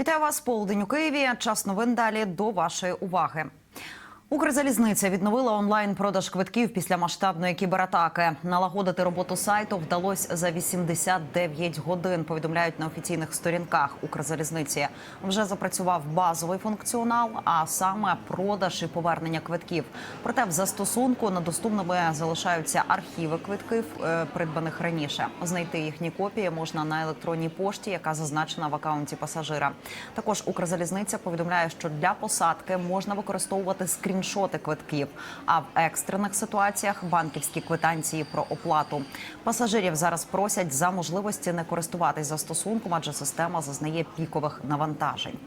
Вітаю вас, полдень у Києві. Час новин далі до вашої уваги. Укрзалізниця відновила онлайн продаж квитків після масштабної кібератаки. Налагодити роботу сайту вдалося за 89 годин. Повідомляють на офіційних сторінках Укрзалізниці. Вже запрацював базовий функціонал, а саме продаж і повернення квитків. Проте в застосунку недоступними залишаються архіви квитків, е, придбаних раніше. Знайти їхні копії можна на електронній пошті, яка зазначена в акаунті пасажира. Також Укрзалізниця повідомляє, що для посадки можна використовувати скріншоти квитків, а в екстрених ситуаціях банківські квитанції про оплату. Пасажирів зараз просять за можливості не користуватись застосунком, адже система зазнає пікових навантажень.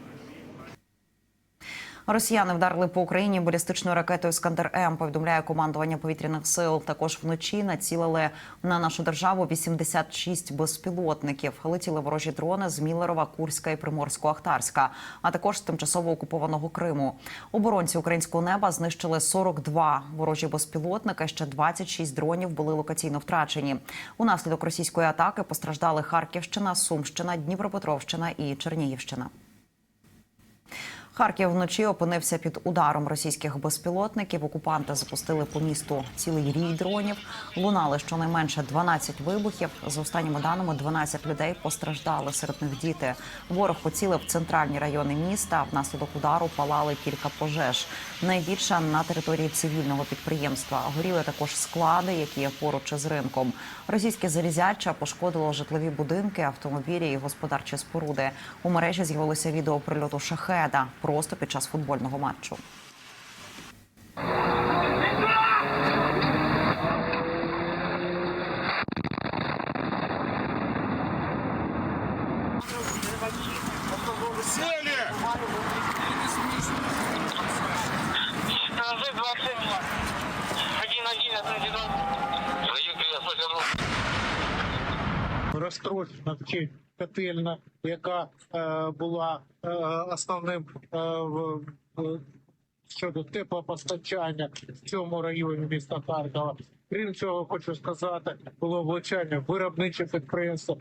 Росіяни вдарили по Україні балістичною ракетою Скандер М. Повідомляє командування повітряних сил. Також вночі націлили на нашу державу 86 безпілотників. Летіли ворожі дрони з Мілерова, Курська і Приморсько-Ахтарська, а також з тимчасово окупованого Криму. Оборонці українського неба знищили 42 ворожі безпілотника. Ще 26 дронів були локаційно втрачені. Унаслідок російської атаки постраждали Харківщина, Сумщина, Дніпропетровщина і Чернігівщина. Харків вночі опинився під ударом російських безпілотників. Окупанти запустили по місту цілий рій дронів. Лунали щонайменше 12 вибухів. За останніми даними, 12 людей постраждали. Серед них діти. Ворог поцілив центральні райони міста. Внаслідок удару палали кілька пожеж. Найбільше на території цивільного підприємства. Горіли також склади, які є поруч із ринком. Російське залізяча пошкодило житлові будинки, автомобілі і господарчі споруди. У мережі з'явилося відео прильоту шахеда просто під час футбольного матчу. Сели! Положи 27. Один один, один один. Заехали, я слышал. Чи котельна, яка е, була е, основним е, щодо теплопостачання в цьому районі міста Харкова. Крім цього, хочу сказати, було влучання виробниче підприємство.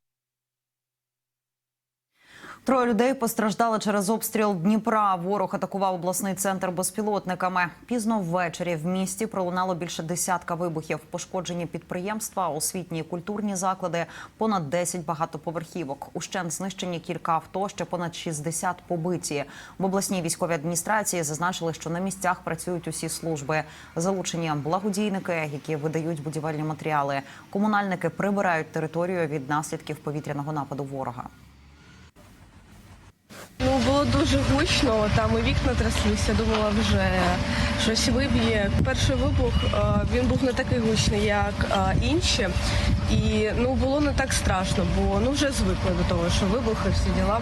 Троє людей постраждали через обстріл Дніпра. Ворог атакував обласний центр безпілотниками. Пізно ввечері в місті пролунало більше десятка вибухів. Пошкоджені підприємства, освітні і культурні заклади, понад 10 багатоповерхівок. Ущент знищені кілька авто, ще понад 60 побиті. В обласній військовій адміністрації зазначили, що на місцях працюють усі служби. Залучені благодійники, які видають будівельні матеріали. Комунальники прибирають територію від наслідків повітряного нападу ворога. Ну було дуже гучно, там і вікна тряслися. Думала, вже щось виб'є. Перший вибух е, він був не такий гучний, як е, інші, і ну було не так страшно, бо ну вже звикли до того, що вибухи всі діла.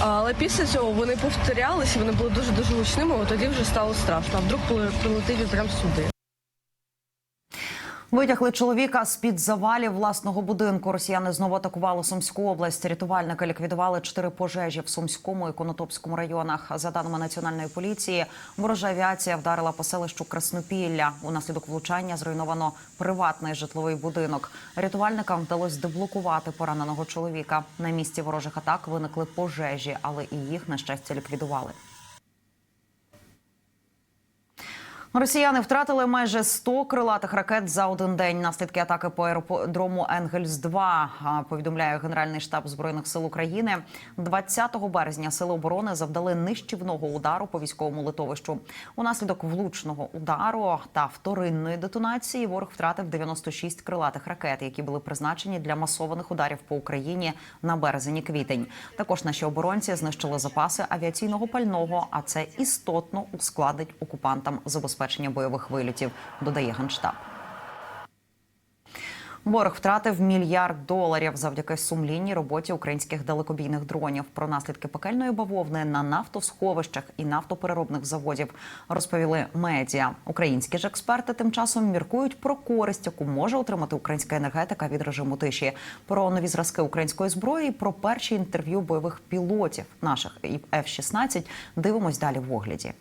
Але після цього вони повторялися, вони були дуже дуже гучними. От тоді вже стало страшно. А вдруг прилетить прямо сюди. Витягли чоловіка з під завалів власного будинку. Росіяни знову атакували Сумську область. Рятувальники ліквідували чотири пожежі в Сумському і Конотопському районах. За даними національної поліції, ворожа авіація вдарила по селищу Краснопілля. Унаслідок влучання зруйновано приватний житловий будинок. Рятувальникам вдалося деблокувати пораненого чоловіка. На місці ворожих атак виникли пожежі, але і їх на щастя ліквідували. Росіяни втратили майже 100 крилатих ракет за один день. Наслідки атаки по аеродрому Енгельс 2 повідомляє Генеральний штаб збройних сил України. 20 березня сили оборони завдали нищівного удару по військовому литовищу. Унаслідок влучного удару та вторинної детонації ворог втратив 96 крилатих ракет, які були призначені для масованих ударів по Україні на березень і квітень. Також наші оборонці знищили запаси авіаційного пального, а це істотно ускладить окупантам забезпечення бойових вильотів, додає генштаб. Ворог втратив мільярд доларів завдяки сумлінній роботі українських далекобійних дронів. Про наслідки пекельної бавовни на нафтосховищах і нафтопереробних заводів розповіли медіа. Українські ж експерти тим часом міркують про користь, яку може отримати українська енергетика від режиму тиші, про нові зразки української зброї, і про перші інтерв'ю бойових пілотів наших F-16 Дивимось далі в огляді.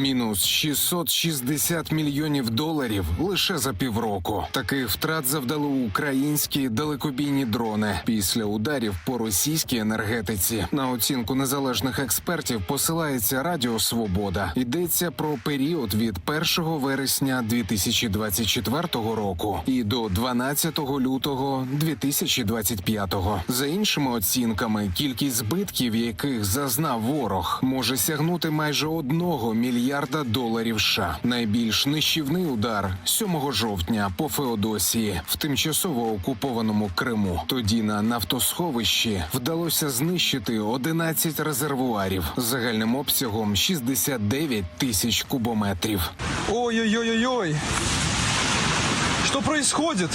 Мінус 660 мільйонів доларів лише за півроку. Таких втрат завдали українські далекобійні дрони після ударів по російській енергетиці. На оцінку незалежних експертів посилається Радіо Свобода. Йдеться про період від 1 вересня 2024 року і до 12 лютого 2025. За іншими оцінками, кількість збитків, яких зазнав ворог, може сягнути майже одного мільярда доларів. США. найбільш нищівний удар 7 жовтня по Феодосії в тимчасово окупованому Криму. Тоді на нафтосховищі вдалося знищити 11 резервуарів загальним обсягом 69 тисяч кубометрів. Ой-ой-ой-ой-ой! Что происходит?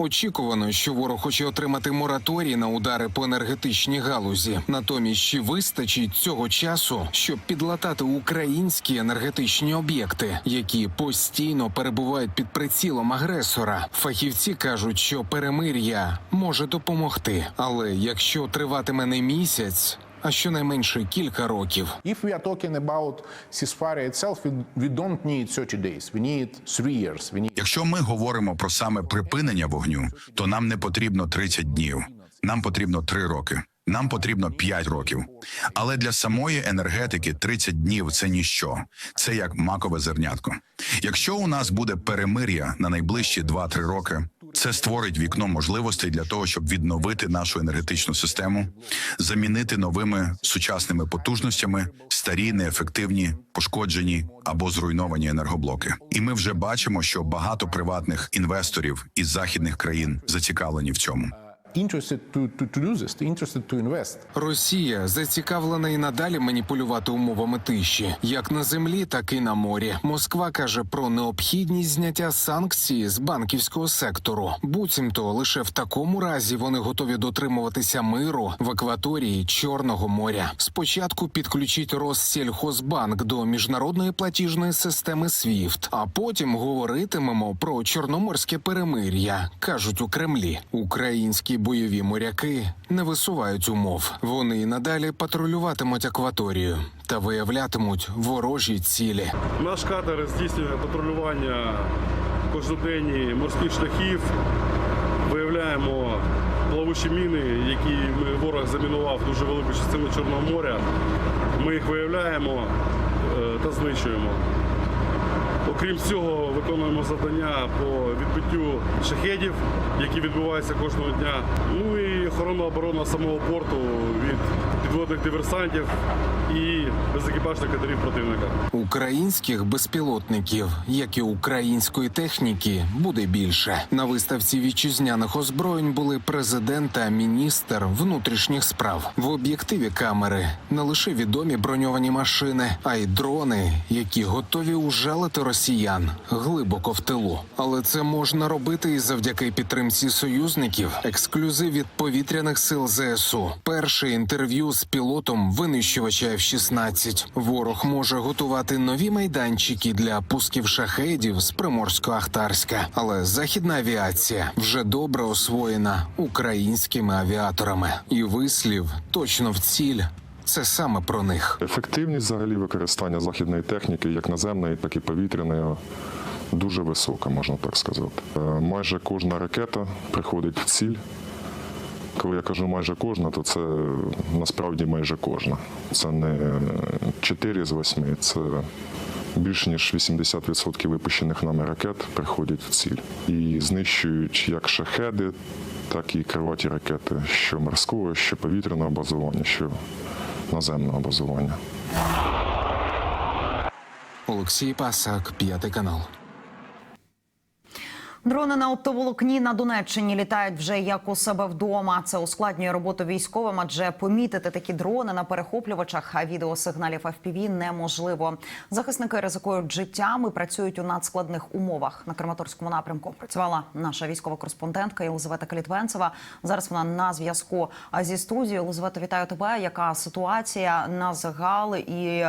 Очікувано, що ворог хоче отримати мораторій на удари по енергетичній галузі. Натомість чи вистачить цього часу, щоб підлатати українські енергетичні об'єкти, які постійно перебувають під прицілом агресора. Фахівці кажуть, що перемир'я може допомогти, але якщо триватиме не місяць, а щонайменше кілька років. If we are talking about ceasefire itself, we, don't need 30 days. We need three years. We need Якщо ми говоримо про саме припинення вогню, то нам не потрібно 30 днів. Нам потрібно 3 роки. Нам потрібно 5 років. Але для самої енергетики 30 днів це ніщо. Це як макове зернятко. Якщо у нас буде перемир'я на найближчі 2-3 роки, це створить вікно можливостей для того, щоб відновити нашу енергетичну систему, замінити новими сучасними потужностями старі, неефективні, пошкоджені або зруйновані енергоблоки. І ми вже бачимо, що багато приватних інвесторів із західних країн зацікавлені в цьому. Interested to. Росія зацікавлена і надалі маніпулювати умовами тиші, як на землі, так і на морі. Москва каже про необхідність зняття санкцій з банківського сектору. Буцімто лише в такому разі вони готові дотримуватися миру в акваторії Чорного моря. Спочатку підключіть Россельхозбанк до міжнародної платіжної системи SWIFT, а потім говоритимемо про чорноморське перемир'я, кажуть у Кремлі. Українські бойові моряки не висувають умов. Вони й надалі патрулюватимуть акваторію та виявлятимуть ворожі цілі. Наш катер здійснює патрулювання кожноденні морських шляхів. Виявляємо плавучі міни, які ворог замінував дуже велику частину Чорного моря. Ми їх виявляємо е, та знищуємо. Окрім цього, виконуємо завдання по відбиттю шахедів, які відбуваються кожного дня. Ну і охорона оборона самого порту від підводних диверсантів і безекіпажних катерів противника. Українських безпілотників, як і української техніки, буде більше. На виставці вітчизняних озброєнь були президент та міністр внутрішніх справ. В об'єктиві камери не лише відомі броньовані машини, а й дрони, які готові ужалити росіян глибоко в тилу. Але це можна робити і завдяки підтримці союзників. Ексклюзив від повітряних сил ЗСУ. Перше інтерв'ю з пілотом винищувача F-16. Ворог може готувати нові майданчики для пусків шахедів з Приморсько-Ахтарська, але західна авіація вже добре освоєна українськими авіаторами. І вислів точно в ціль. Це саме про них. Ефективність взагалі використання західної техніки, як наземної, так і повітряної, дуже висока, можна так сказати. Е, Майже кожна ракета приходить в ціль. Коли я кажу майже кожна, то це насправді майже кожна. Це не 4 з 8, це більш ніж 80% випущених нами ракет приходять в ціль. І знищують як шахеди, так і крилаті ракети, що морського, що повітряного базування, що наземного базування. Олексій Пасак, п'ятий канал. Дрони на оптоволокні на Донеччині літають вже як у себе вдома. Це ускладнює роботу військовим, адже помітити такі дрони на перехоплювачах відеосигналів FPV неможливо. Захисники ризикують життям і працюють у надскладних умовах. На Краматорському напрямку працювала наша військова кореспондентка Єлизавета Калітвенцева. Зараз вона на зв'язку зі студією. Єлизавета, вітаю тебе. Яка ситуація на загал і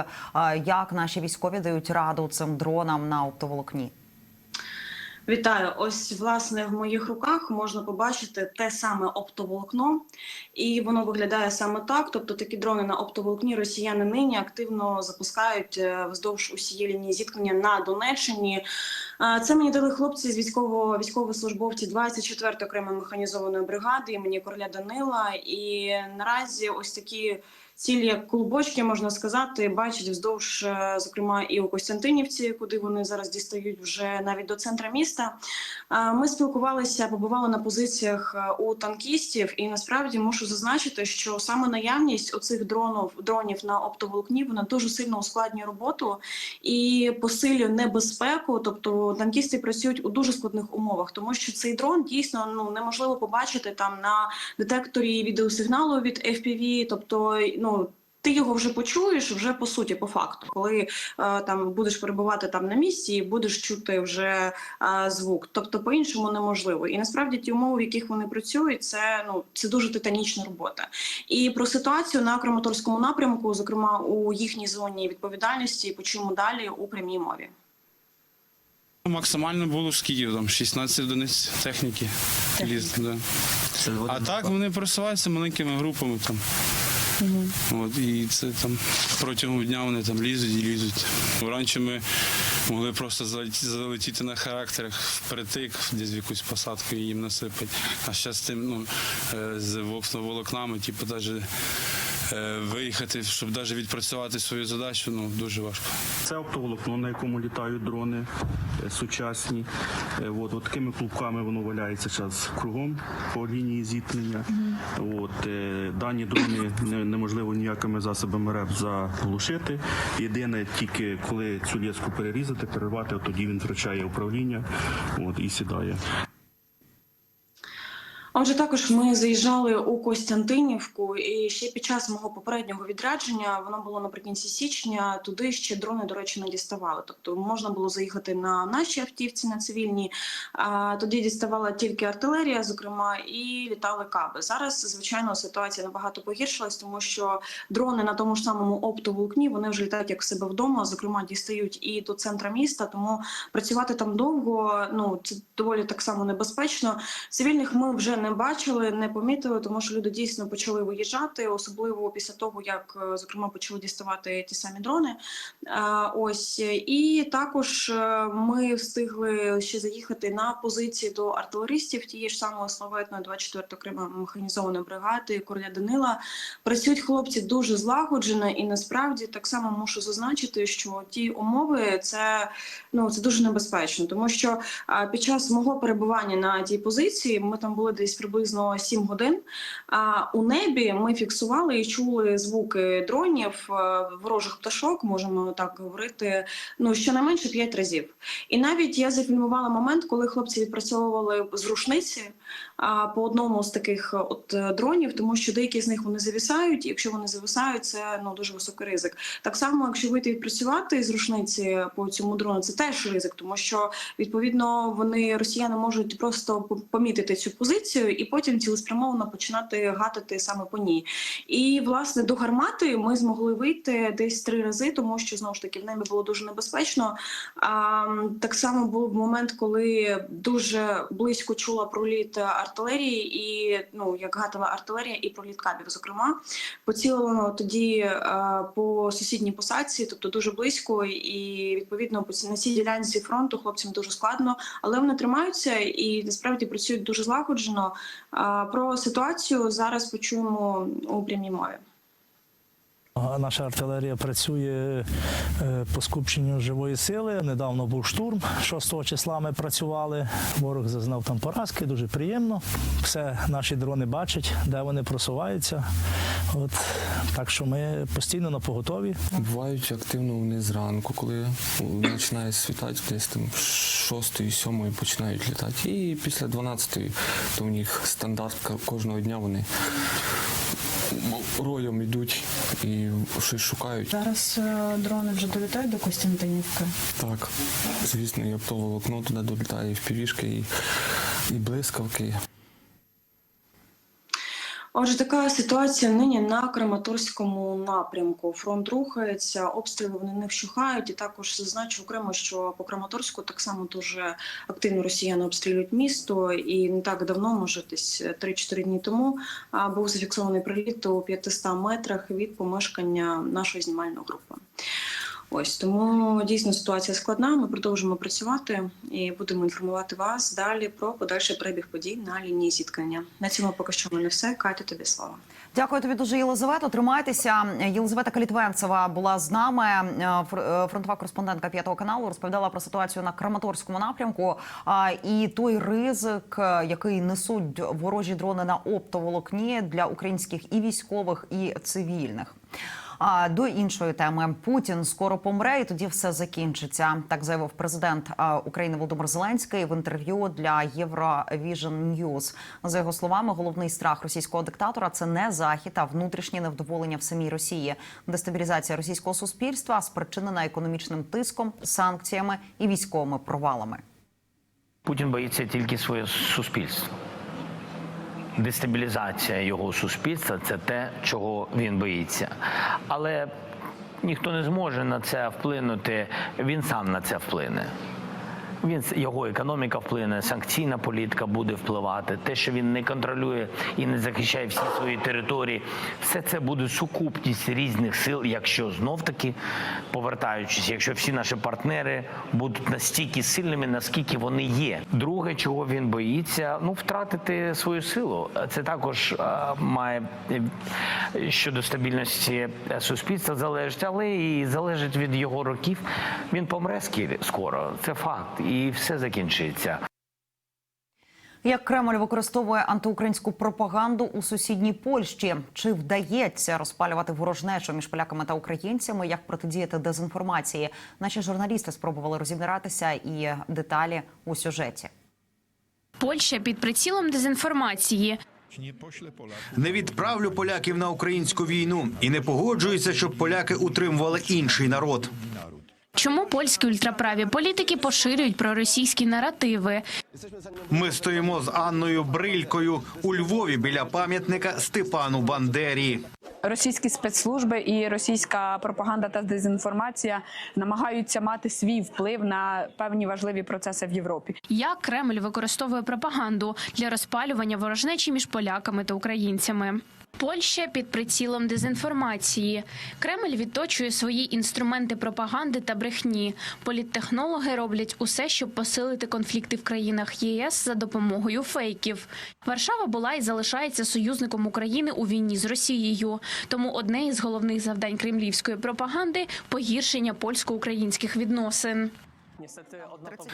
як наші військові дають раду цим дронам на оптоволокні? Вітаю. Ось власне в моїх руках можна побачити те саме оптоволокно, і воно виглядає саме так. Тобто такі дрони на оптоволокні росіяни нині активно запускають е, вздовж усієї лінії зіткнення на Донеччині. Е, Це мені дали хлопці з військового військовослужбовці 24 окремої механізованої бригади імені Короля Данила. І наразі ось такі. Цілі як клубочки, можна сказати, бачать вздовж, е, зокрема, і у Костянтинівці, куди вони зараз дістають вже навіть до центра міста. Ми спілкувалися, побували на позиціях е, у танкістів, і насправді мушу зазначити, що саме наявність оцих дронів дронів на оптоволокні вона дуже сильно ускладнює роботу і посилює небезпеку. Тобто танкісти працюють у дуже складних умовах, тому що цей дрон дійсно ну неможливо побачити там на детекторі відеосигналу від FPV, тобто ну. Ти його вже почуєш вже по суті, по факту, коли е, там будеш перебувати там на місці і будеш чути вже е, звук. Тобто по-іншому неможливо. І насправді ті умови, в яких вони працюють, це ну це дуже титанічна робота. І про ситуацію на Краматорському напрямку, зокрема у їхній зоні відповідальності, почуємо далі у прямій мові. Максимально було скільки там 16 одиниць техніки. Ліз, да. А так вони просуваються маленькими групами там. От, і це там протягом дня вони там лізуть і лізуть. Раніше ми могли просто залетіти, на характерах впритик, десь в якусь посадку і їм насипати. А зараз з тим ну, е, з волокнами, типу, навіть виїхати, щоб навіть відпрацювати свою задачу, ну дуже важко. Це оптоволокно, на якому літають дрони е, сучасні. Е, От, от такими клубками воно валяється зараз кругом по лінії зіткнення. От, е, дані дрони неможливо ніякими засобами РЕП заглушити. Єдине, тільки коли цю ліску перерізати, перервати, от тоді він втрачає управління от, і сідає. Отже, також ми заїжджали у Костянтинівку, і ще під час мого попереднього відрядження, воно було наприкінці січня. Туди ще дрони, до речі, не діставали. Тобто можна було заїхати на нашій автівці на цивільній. А тоді діставала тільки артилерія, зокрема, і літали каби. Зараз, звичайно, ситуація набагато погіршилась, тому що дрони на тому ж самому оптоволокні вони вже літають як в себе вдома. Зокрема, дістають і до центра міста. Тому працювати там довго ну це доволі так само небезпечно. Цивільних ми вже не бачили, не помітили, тому що люди дійсно почали виїжджати, особливо після того, як е, зокрема почали діставати ті самі дрони. Е, Ось і також е, ми встигли ще заїхати на позиції до артилеристів тієї ж самої славетної 24 окремої механізованої бригади Короля Данила. Працюють хлопці дуже злагоджено, і насправді так само мушу зазначити, що ті умови це ну це дуже небезпечно, тому що під час мого перебування на тій позиції ми там були десь приблизно 7 годин. А у небі ми фіксували і чули звуки дронів, е, ворожих пташок, можемо так говорити. Ну щонайменше 5 разів. І навіть я зафільмувала момент, коли хлопці відпрацьовували з рушниці по одному з таких е, от е, дронів, тому що деякі з них вони завісають. і Якщо вони зависають, це ну дуже високий ризик. Так само, якщо вийти відпрацювати з рушниці по цьому дрону, це теж ризик, тому що відповідно вони росіяни можуть просто помітити цю позицію і потім цілеспрямовано починати гатити саме по ній. І власне до гармати ми змогли вийти десь три рази, тому що знову ж таки в небі було дуже небезпечно. А, так само був момент, коли дуже близько чула проліт артилерії, і ну як гатила артилерія і проліт кабів. Зокрема, поцілено тоді е, по сусідній посадці, тобто дуже близько, і відповідно по на цій ділянці фронту хлопцям дуже складно, але вони тримаються і насправді працюють дуже злагоджено. Про ситуацію зараз почуємо у прямій мові. Наша артилерія працює е, по скупченню живої сили. Недавно був штурм. 6 числа ми працювали. Ворог зазнав там поразки, дуже приємно. Все наші дрони бачать, де вони просуваються. От так що ми постійно на поготові. Бувають активно вони зранку, коли починає світати, десь там з 6 7 починають літати. І після 12 то в них стандарт кожного дня вони роєм йдуть і щось шукають. Зараз е, дрони вже долітають до Костянтинівки. Так, звісно, і оптоволокно туди долітає, і впівішки, і, і блискавки. Отже, така ситуація нині на Краматорському напрямку. Фронт рухається, обстріли вони не вщухають. І також зазначу окремо, що по Краматорську так само дуже активно росіяни обстрілюють місто. І не так давно, може, десь 3-4 дні тому, був зафіксований приліт у 500 метрах від помешкання нашої знімальної групи. Ось тому дійсно ситуація складна. Ми продовжимо працювати і будемо інформувати вас далі про подальший перебіг подій на лінії зіткнення. На цьому поки що в мене все. Катя, тобі слово. Дякую тобі дуже, Єлизавето. Тримайтеся. Єлизавета Калітвенцева була з нами. е, е, Фронтова кореспондентка п'ятого каналу розповідала про ситуацію на Краматорському напрямку. І той ризик, е, який несуть ворожі дрони на оптоволокні для українських і військових, і цивільних. А до іншої теми Путін скоро помре, і тоді все закінчиться. Так заявив президент України Володимир Зеленський в інтерв'ю для Eurovision News. За його словами, головний страх російського диктатора це не захід, а внутрішнє невдоволення в самій Росії. Дестабілізація російського суспільства спричинена економічним тиском, санкціями і військовими провалами. Путін боїться тільки своє суспільство. Дестабілізація його суспільства це те, чого він боїться. Але ніхто не зможе на це вплинути. Він сам на це вплине. Він його економіка вплине, санкційна політика буде впливати. Те, що він не контролює і не захищає всі свої території, все це буде сукупність різних сил. Якщо знов таки повертаючись, якщо всі наші партнери будуть настільки сильними, наскільки вони є. Друге, чого він боїться, ну втратити свою силу. Це також має е, щодо стабільності е, суспільства залежить, але і залежить від його років. Він помре скоро. Це факт, і все закінчиться. Як Кремль використовує антиукраїнську пропаганду у сусідній Польщі? Чи вдається розпалювати ворожнечу між поляками та українцями? Як протидіяти дезінформації? Наші журналісти спробували розібратися і деталі у сюжеті. Польща під прицілом дезінформації. Не відправлю поляків на українську війну і не погоджуюся, щоб поляки утримували інший народ. Чому польські ультраправі політики поширюють проросійські наративи? Ми стоїмо з Анною Брилькою у Львові біля пам'ятника Степану Бандері. Російські спецслужби і російська пропаганда та дезінформація намагаються мати свій вплив на певні важливі процеси в Європі. Як Кремль використовує пропаганду для розпалювання ворожнечі між поляками та українцями? Польща під прицілом дезінформації. Кремль відточує свої інструменти пропаганди та брехні. Політтехнологи роблять усе, щоб посилити конфлікти в країнах ЄС за допомогою фейків. Варшава була і залишається союзником України у війні з Росією. Тому одне із головних завдань кремлівської пропаганди погіршення польсько-українських відносин.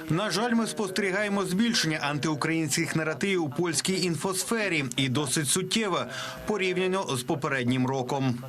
На жаль, ми спостерігаємо збільшення антиукраїнських наративів у польській інфосфері і досить суттєве порівняно з попереднім роком.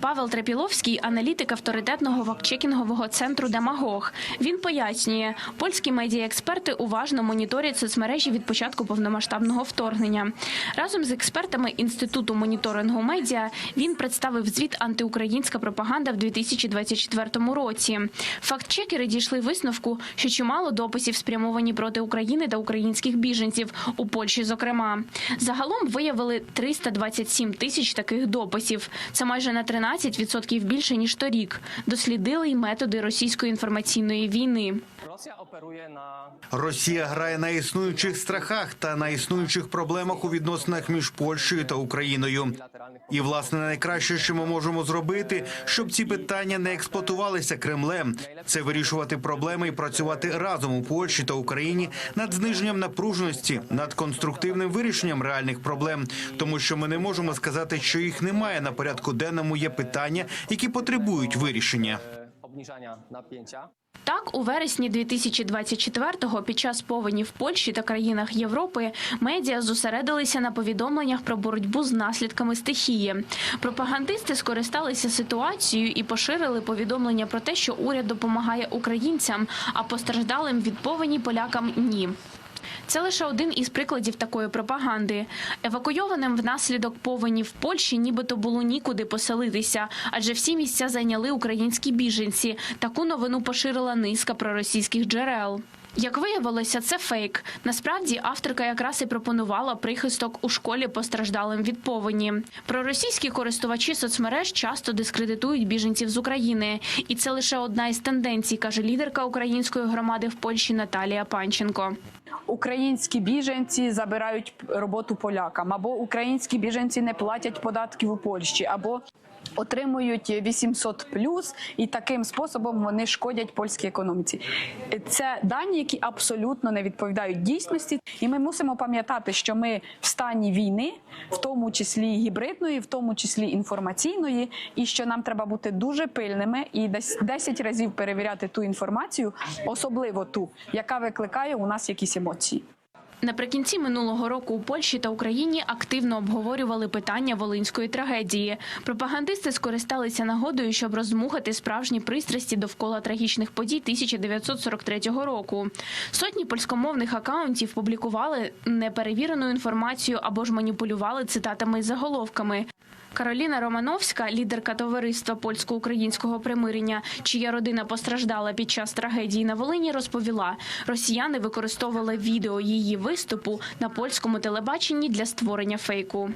Павел Трепіловський, аналітик авторитетного фактчекінгового центру Демагог. Він пояснює, польські медіаексперти уважно моніторять соцмережі від початку повномасштабного вторгнення. Разом з експертами інституту моніторингу медіа він представив звіт антиукраїнська пропаганда в 2024 році. Фактчекери дійшли висновку, що чимало дописів спрямовані проти України та українських біженців у Польщі. Зокрема, загалом виявили 327 тисяч таких дописів. Це майже на 13% більше ніж торік. Дослідили й методи російської інформаційної війни. Росія грає на існуючих страхах та на існуючих проблемах у відносинах між Польщею та Україною. І власне найкраще, що ми можемо зробити, щоб ці питання не експлуатувалися Кремлем, це вирішувати проблеми і працювати разом у Польщі та Україні над зниженням напруженості, над конструктивним вирішенням реальних проблем, тому що ми не можемо сказати, що їх немає на порядку денному. Є питання, які потребують вирішення. Так, у вересні 2024-го під час повені в Польщі та країнах Європи медіа зосередилися на повідомленнях про боротьбу з наслідками стихії. Пропагандисти скористалися ситуацією і поширили повідомлення про те, що уряд допомагає українцям, а постраждалим від повені полякам ні. Це лише один із прикладів такої пропаганди. Евакуйованим внаслідок повені в Польщі нібито було нікуди поселитися, адже всі місця зайняли українські біженці. Таку новину поширила низка проросійських джерел. Як виявилося, це фейк. Насправді авторка якраз і пропонувала прихисток у школі постраждалим від повені. Проросійські користувачі соцмереж часто дискредитують біженців з України, і це лише одна із тенденцій, каже лідерка української громади в Польщі Наталія Панченко. Українські біженці забирають роботу полякам, або українські біженці не платять податків у Польщі, або отримують 800 плюс, і таким способом вони шкодять польській економіці. Це дані, які абсолютно не відповідають дійсності, і ми мусимо пам'ятати, що ми в стані війни, в тому числі гібридної, в тому числі інформаційної, і що нам треба бути дуже пильними і десь 10 разів перевіряти ту інформацію, особливо ту, яка викликає у нас якісь емоції. Наприкінці минулого року у Польщі та Україні активно обговорювали питання волинської трагедії. Пропагандисти скористалися нагодою, щоб розмухати справжні пристрасті довкола трагічних подій 1943 року. Сотні польськомовних акаунтів публікували неперевірену інформацію або ж маніпулювали цитатами і заголовками. Кароліна Романовська, лідерка товариства польсько-українського примирення, чия родина постраждала під час трагедії на Волині, розповіла, росіяни використовували відео її виступу на польському телебаченні для створення фейку.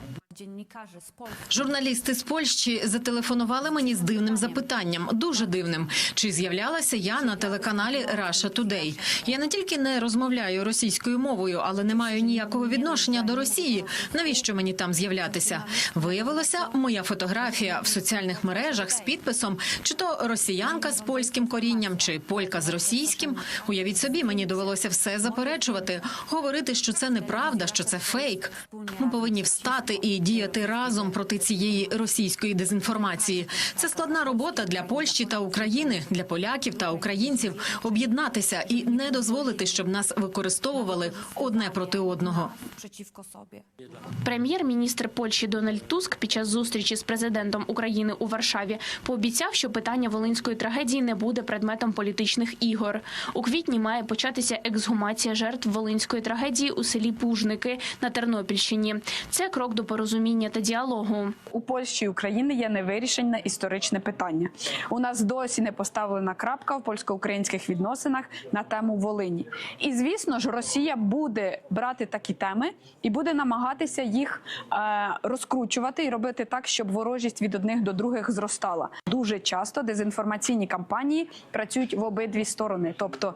Журналісти з Польщі зателефонували мені з дивним запитанням, дуже дивним. Чи з'являлася я на телеканалі Russia Today? Я не тільки не розмовляю російською мовою, але не маю ніякого відношення до Росії. Навіщо мені там з'являтися? Виявилося, моя фотографія в соціальних мережах з підписом, чи то росіянка з польським корінням, чи полька з російським. Уявіть собі, мені довелося все заперечувати, говорити, що це неправда, що це фейк. Ми повинні встати і діяти разом проти цієї російської дезінформації. Це складна робота для Польщі та України, для поляків та українців об'єднатися і не дозволити, щоб нас використовували одне проти одного. Прем'єр-міністр Польщі Дональд Туск під час зустрічі з президентом України у Варшаві пообіцяв, що питання волинської трагедії не буде предметом політичних ігор. У квітні має початися ексгумація жертв волинської трагедії у селі Пужники на Тернопільщині. Це крок до порозуміння та діалогу. У Польщі і України є невирішене історичне питання. У нас досі не поставлена крапка в польсько-українських відносинах на тему Волині. І звісно ж, Росія буде брати такі теми і буде намагатися їх е, розкручувати і робити так, щоб ворожість від одних до других зростала. Дуже часто дезінформаційні кампанії працюють в обидві сторони, тобто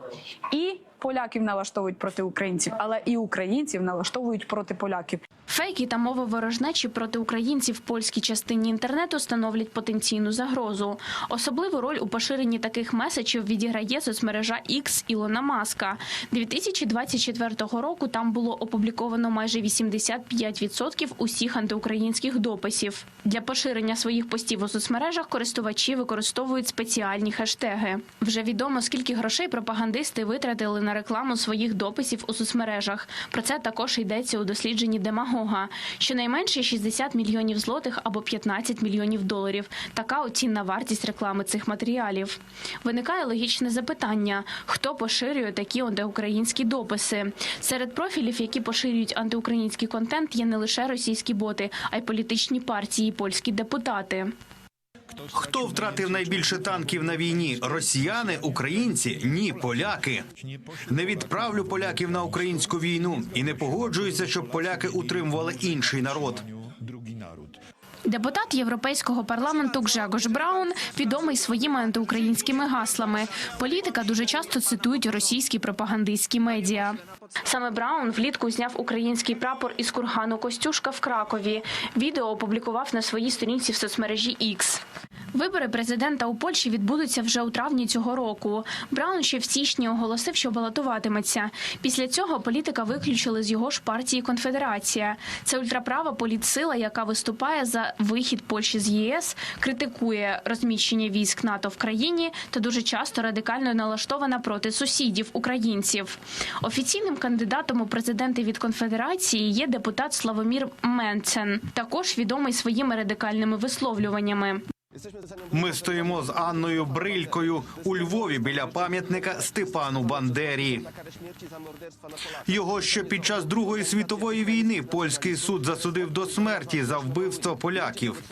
і поляків налаштовують проти українців, але і українців налаштовують проти поляків. Фейки та мови ворожнечі проти українців в польській частині інтернету становлять потенційну загрозу. Особливу роль у поширенні таких меседжів відіграє соцмережа X Ілона Маска. 2024 року там було опубліковано майже 85% усіх антиукраїнських дописів. Для поширення своїх постів у соцмережах користувачі використовують спеціальні хештеги. Вже відомо, скільки грошей пропагандисти витратили на рекламу своїх дописів у соцмережах. Про це також йдеться у дослідженні Демагога. Щонайменше 60 мільйонів злотих або 15 мільйонів доларів. Така оцінна вартість реклами цих матеріалів. Виникає логічне запитання: хто поширює такі антиукраїнські дописи? Серед профілів, які поширюють антиукраїнський контент, є не лише російські боти, а й політичні партії, і польські депутати. Хто втратив найбільше танків на війні? Росіяни, українці? Ні, поляки. Не відправлю поляків на українську війну і не погоджуюся, щоб поляки утримували інший народ. Депутат Європейського парламенту Гжегош Браун відомий своїми антиукраїнськими гаслами. Політика дуже часто цитують російські пропагандистські медіа. Саме Браун влітку зняв український прапор із кургану Костюшка в Кракові. Відео опублікував на своїй сторінці в соцмережі X. Вибори президента у Польщі відбудуться вже у травні цього року. Браун ще в січні оголосив, що балотуватиметься. Після цього політика виключили з його ж партії Конфедерація. Це ультраправа політсила, яка виступає за вихід Польщі з ЄС, критикує розміщення військ НАТО в країні та дуже часто радикально налаштована проти сусідів українців. Офіційним кандидатом у президенти від конфедерації є депутат Славомір Менцен, також відомий своїми радикальними висловлюваннями. Ми стоїмо з Анною Брилькою у Львові біля пам'ятника Степану Бандері. Його ще під час Другої світової війни польський суд засудив до смерті за вбивство поляків.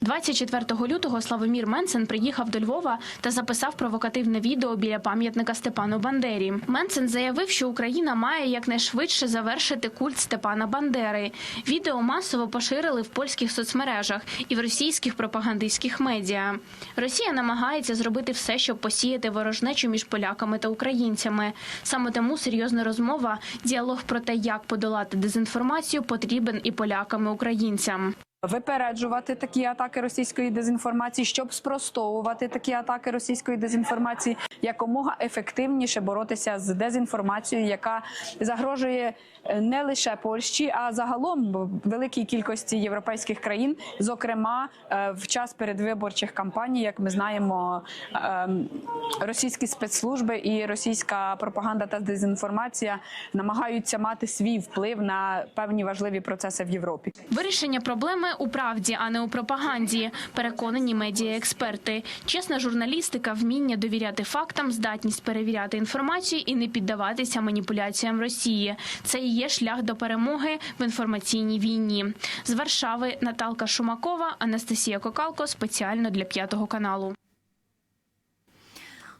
24 лютого Славомір Менсен приїхав до Львова та записав провокативне відео біля пам'ятника Степану Бандері. Менсен заявив, що Україна має якнайшвидше завершити культ Степана Бандери. Відео масово поширили в польських соцмережах і в російських пропагандистських медіа. Росія намагається зробити все, щоб посіяти ворожнечу між поляками та українцями. Саме тому серйозна розмова, діалог про те, як подолати дезінформацію, потрібен і полякам, і українцям. Випереджувати такі атаки російської дезінформації, щоб спростовувати такі атаки російської дезінформації, якомога ефективніше боротися з дезінформацією, яка загрожує е, не лише Польщі, а загалом великій кількості європейських країн, зокрема е, в час передвиборчих кампаній, як ми знаємо, ем, російські спецслужби і російська пропаганда та дезінформація намагаються мати свій вплив на певні важливі процеси в Європі. Вирішення проблеми у правді, а не у пропаганді. Переконані медіаексперти. Чесна журналістика, вміння довіряти фактам, здатність перевіряти інформацію і не піддаватися маніпуляціям Росії. Це і є шлях до перемоги в інформаційній війні. З Варшави Наталка Шумакова, Анастасія Кокалко спеціально для п'ятого каналу.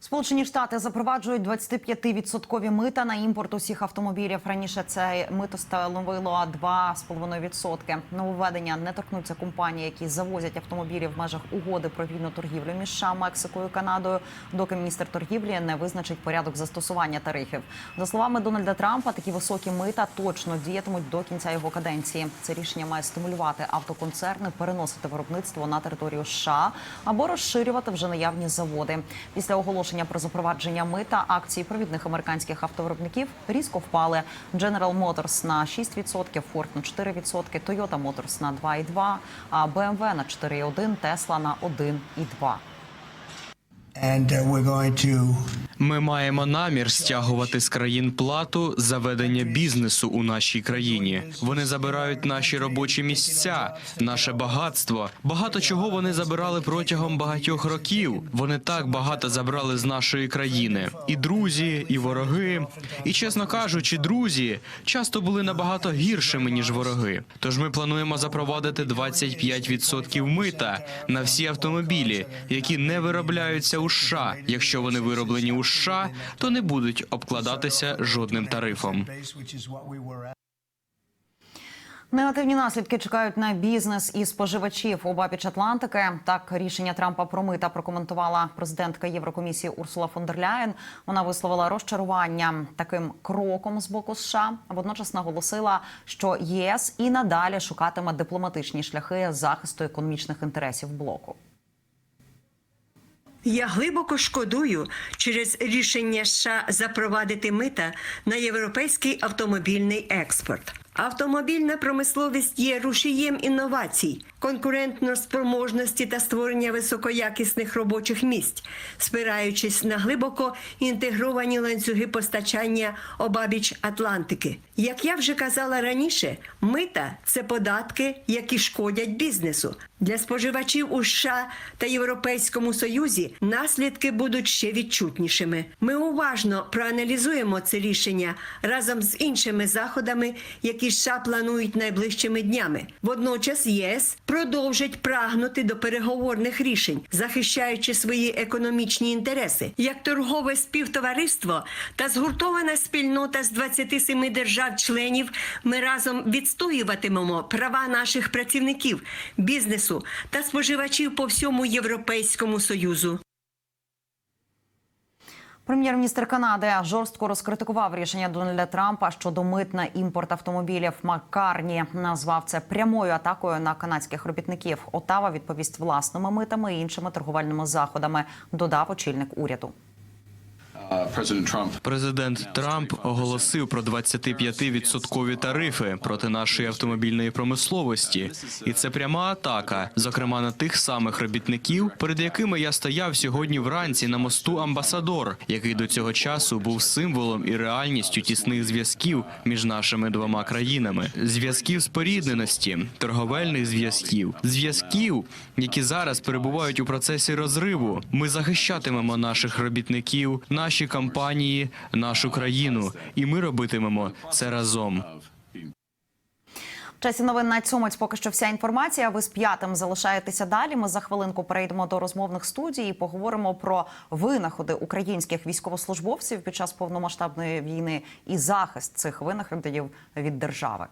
Сполучені Штати запроваджують 25% мита на імпорт усіх автомобілів. Раніше це мито становило 2,5%. Нововведення не торкнуться компанії, які завозять автомобілі в межах угоди про вільну торгівлю між США, Мексикою Канадою, доки міністр торгівлі не визначить порядок застосування тарифів. За словами Дональда Трампа, такі високі мита точно діятимуть до кінця його каденції. Це рішення має стимулювати автоконцерни переносити виробництво на територію США або розширювати вже наявні заводи. Після оголошення про запровадження мита акції провідних американських автовиробників різко впали. General Motors на 6%, Ford на 4%, Toyota Motors на 2,2%, а BMW на 4,1%, Tesla на 1,2%. Ми маємо намір стягувати з країн плату за ведення бізнесу у нашій країні. Вони забирають наші робочі місця, наше багатство. Багато чого вони забирали протягом багатьох років. Вони так багато забрали з нашої країни. І друзі, і вороги. І чесно кажучи, друзі часто були набагато гіршими ніж вороги. Тож ми плануємо запровадити 25% мита на всі автомобілі, які не виробляються у США. Якщо вони вироблені у США, то не будуть обкладатися жодним тарифом. Негативні наслідки чекають на бізнес і споживачів обабіч Атлантики. Так рішення Трампа про мита прокоментувала президентка Єврокомісії Урсула фон дер Ляєн. Вона висловила розчарування таким кроком з боку США. а Водночас наголосила, що ЄС і надалі шукатиме дипломатичні шляхи захисту економічних інтересів блоку. Я глибоко шкодую через рішення США запровадити мита на європейський автомобільний експорт. Автомобільна промисловість є рушієм інновацій, конкурентноспроможності та створення високоякісних робочих місць, спираючись на глибоко інтегровані ланцюги постачання обабіч Атлантики. Як я вже казала раніше, мита це податки, які шкодять бізнесу. Для споживачів у США та Європейському Союзі наслідки будуть ще відчутнішими. Ми уважно проаналізуємо це рішення разом з іншими заходами, які США планують найближчими днями. Водночас ЄС продовжить прагнути до переговорних рішень, захищаючи свої економічні інтереси, як торгове співтовариство та згуртована спільнота з 27 держав-членів. Ми разом відстоюватимемо права наших працівників, бізнесу та споживачів по всьому Європейському Союзу. Прем'єр-міністр Канади жорстко розкритикував рішення Дональда Трампа щодо мит на імпорт автомобілів. Маккарні назвав це прямою атакою на канадських робітників. Отава відповість власними митами і іншими торговельними заходами. Додав очільник уряду. Президент Трамп оголосив про 25-відсоткові тарифи проти нашої автомобільної промисловості, і це пряма атака, зокрема на тих самих робітників, перед якими я стояв сьогодні вранці на мосту Амбасадор, який до цього часу був символом і реальністю тісних зв'язків між нашими двома країнами, зв'язків спорідненості, торговельних зв'язків, зв'язків, які зараз перебувають у процесі розриву. Ми захищатимемо наших робітників, наші компанії, нашу країну, і ми робитимемо це разом. В часі новин на цьому поки що вся інформація. Ви з п'ятим залишаєтеся далі. Ми за хвилинку перейдемо до розмовних студій і поговоримо про винаходи українських військовослужбовців під час повномасштабної війни і захист цих винаходів від держави.